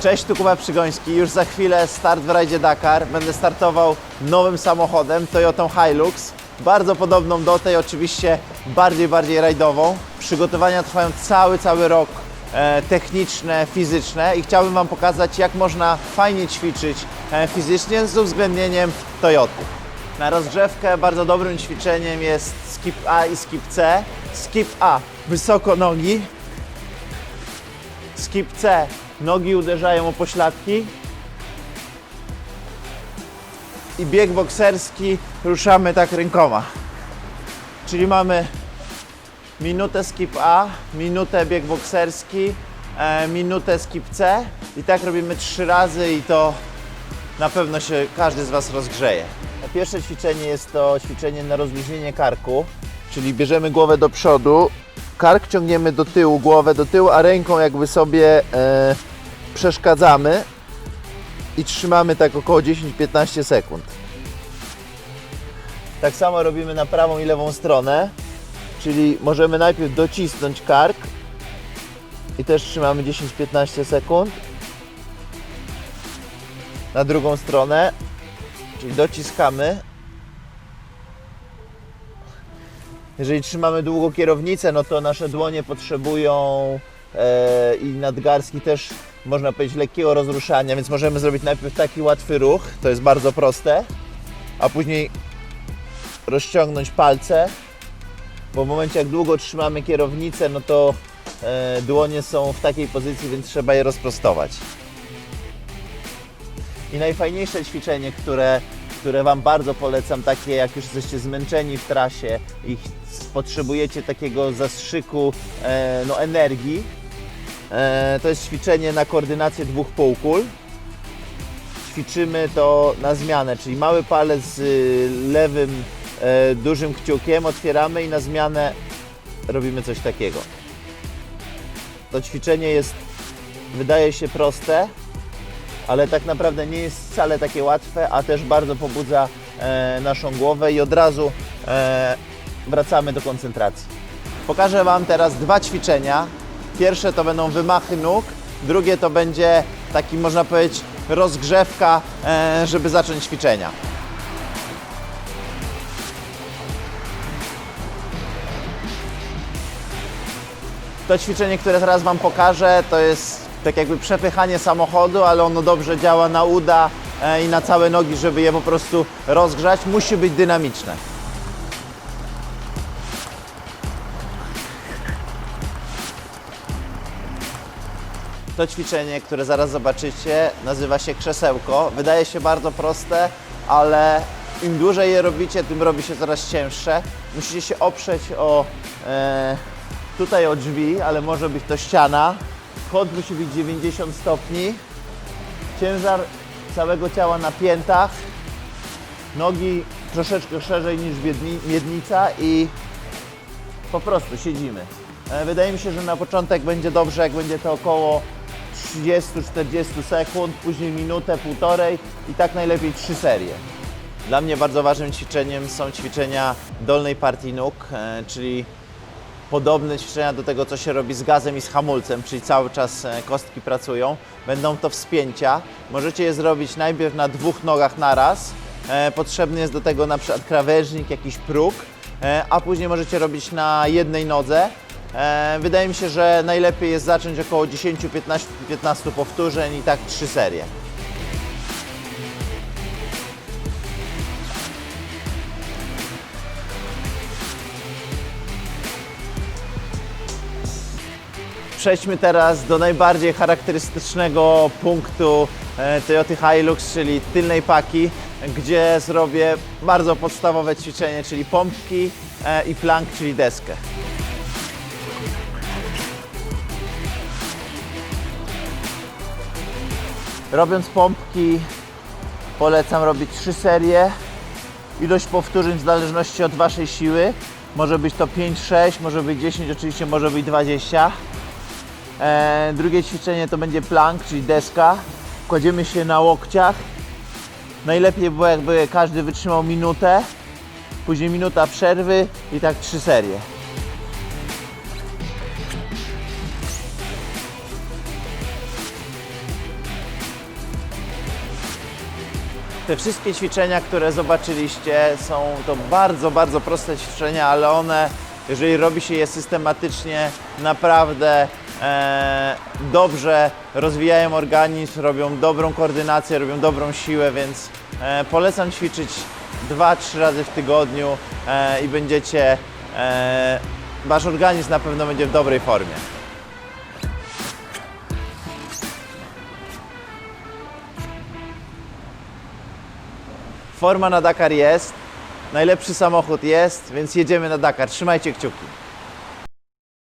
Cześć, tu Kuba Przygoński. Już za chwilę start w rajdzie Dakar. Będę startował nowym samochodem, Toyotą Hilux. Bardzo podobną do tej, oczywiście bardziej, bardziej rajdową. Przygotowania trwają cały, cały rok. E, techniczne, fizyczne i chciałbym Wam pokazać, jak można fajnie ćwiczyć e, fizycznie z uwzględnieniem Toyoty. Na rozgrzewkę bardzo dobrym ćwiczeniem jest skip A i skip C. Skip A, wysoko nogi, Skip C. Nogi uderzają o pośladki. I bieg bokserski ruszamy tak rękoma. Czyli mamy minutę skip A, minutę bieg bokserski, e, minutę skip C. I tak robimy trzy razy i to na pewno się każdy z Was rozgrzeje. Pierwsze ćwiczenie jest to ćwiczenie na rozluźnienie karku, czyli bierzemy głowę do przodu, kark ciągniemy do tyłu, głowę do tyłu, a ręką jakby sobie e, przeszkadzamy i trzymamy tak około 10-15 sekund. Tak samo robimy na prawą i lewą stronę, czyli możemy najpierw docisnąć kark i też trzymamy 10-15 sekund. Na drugą stronę, czyli dociskamy Jeżeli trzymamy długo kierownicę, no to nasze dłonie potrzebują e, i nadgarstki też, można powiedzieć, lekkiego rozruszania, więc możemy zrobić najpierw taki łatwy ruch, to jest bardzo proste, a później rozciągnąć palce, bo w momencie jak długo trzymamy kierownicę, no to e, dłonie są w takiej pozycji, więc trzeba je rozprostować. I najfajniejsze ćwiczenie, które, które Wam bardzo polecam, takie jak już jesteście zmęczeni w trasie i potrzebujecie takiego zastrzyku e, no, energii, e, to jest ćwiczenie na koordynację dwóch półkul. Ćwiczymy to na zmianę, czyli mały palec z lewym e, dużym kciukiem otwieramy i na zmianę robimy coś takiego. To ćwiczenie jest, wydaje się proste, ale tak naprawdę nie jest wcale takie łatwe, a też bardzo pobudza e, naszą głowę i od razu e, wracamy do koncentracji. Pokażę Wam teraz dwa ćwiczenia. Pierwsze to będą wymachy nóg, drugie to będzie taki, można powiedzieć, rozgrzewka, e, żeby zacząć ćwiczenia. To ćwiczenie, które teraz Wam pokażę, to jest tak jakby przepychanie samochodu, ale ono dobrze działa na uda e, i na całe nogi, żeby je po prostu rozgrzać. Musi być dynamiczne. To ćwiczenie, które zaraz zobaczycie, nazywa się krzesełko. Wydaje się bardzo proste, ale im dłużej je robicie, tym robi się coraz cięższe. Musicie się oprzeć o e, tutaj o drzwi, ale może być to ściana. Kąt musi być 90 stopni. Ciężar całego ciała na piętach. Nogi troszeczkę szerzej niż miedni- miednica i po prostu siedzimy. E, Wydaje mi się, że na początek będzie dobrze, jak będzie to około 30-40 sekund, później minutę, półtorej i tak najlepiej trzy serie. Dla mnie bardzo ważnym ćwiczeniem są ćwiczenia dolnej partii nóg, e, czyli podobne ćwiczenia do tego, co się robi z gazem i z hamulcem, czyli cały czas e, kostki pracują. Będą to wspięcia. Możecie je zrobić najpierw na dwóch nogach naraz. E, Potrzebny jest do tego na przykład krawężnik, jakiś próg, e, a później możecie robić na jednej nodze. Wydaje mi się, że najlepiej jest zacząć około 10-15 powtórzeń i tak trzy serie. Przejdźmy teraz do najbardziej charakterystycznego punktu e, Toyota Hilux, czyli tylnej paki, gdzie zrobię bardzo podstawowe ćwiczenie, czyli pompki e, i plank, czyli deskę. Robiąc pompki polecam robić trzy serie. Ilość powtórzeń w zależności od Waszej siły. Może być to 5-6, może być 10, oczywiście może być 20. E, drugie ćwiczenie to będzie plank, czyli deska. Kładziemy się na łokciach. Najlepiej było jakby każdy wytrzymał minutę, później minuta przerwy i tak trzy serie. Te wszystkie ćwiczenia, które zobaczyliście, są to bardzo, bardzo proste ćwiczenia, ale one, jeżeli robi się je systematycznie, naprawdę dobrze rozwijają organizm, robią dobrą koordynację, robią dobrą siłę, więc e, polecam ćwiczyć 2-3 razy w tygodniu e, i będziecie, e, wasz organizm na pewno będzie w dobrej formie. Forma na Dakar jest, najlepszy samochód jest, więc jedziemy na Dakar. Trzymajcie kciuki.